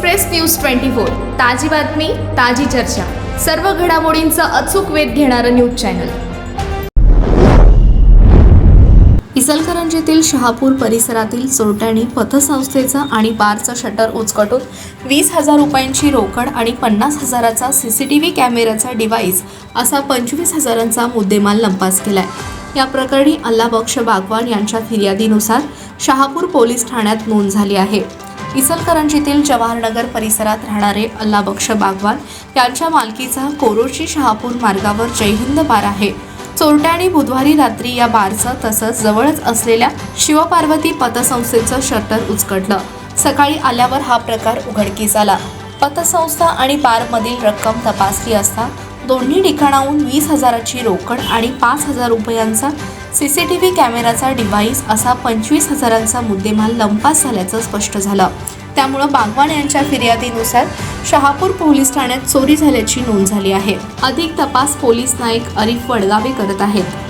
Express news twenty four. ताजी बातमी ताजी चर्चा. सर्व घडामोडींचा अचूक वेध घेणारं न्यूज चॅनल. इचलकरंजीतील शहापूर परिसरातील चोरट्यांनी पथसंस्थेचं आणि बारचं शटर उचकटून वीस हजार रुपयांची रोकड आणि पन्नास हजाराचा सी सी टी व्ही कॅमेऱ्याचा डिव्हाइस असा पंचवीस हजारांचा मुद्देमाल लंपास केलाय. या प्रकरणी अल्लाबक्ष बागवान यांच्या फिर्यादीनुसार शहापूर पोलीस ठाण्यात नोंद झाली आहे. इचलकरंजीतील जवाहरनगर परिसरात राहणारे अल्लाबक्ष बागवान यांच्या मालकीचा कोरोची शहापूर मार्गावर जयहिंद बार आहे. चोरट्याने बुधवारी रात्री या बारचं तसंच जवळच असलेल्या शिवपार्वती पतसंस्थेचं शटर उचकटलं. सकाळी आल्यावर हा प्रकार उघडकीस आला. पतसंस्था आणि बारमधील रक्कम तपासली असता दोन्ही ठिकाणाहून वीस हजाराची रोकड आणि पाच हजार रुपयांचा सी सी टी व्ही कॅमेराचा डिव्हाइस असा पंचवीस हजारांचा मुद्देमाल लंपास झाल्याचं स्पष्ट झालं. त्यामुळं बागवान यांच्या फिर्यादीनुसार शहापूर पोलीस ठाण्यात चोरी झाल्याची नोंद झाली आहे. अधिक तपास पोलीस नाईक अरिफ वडगावे करत आहेत.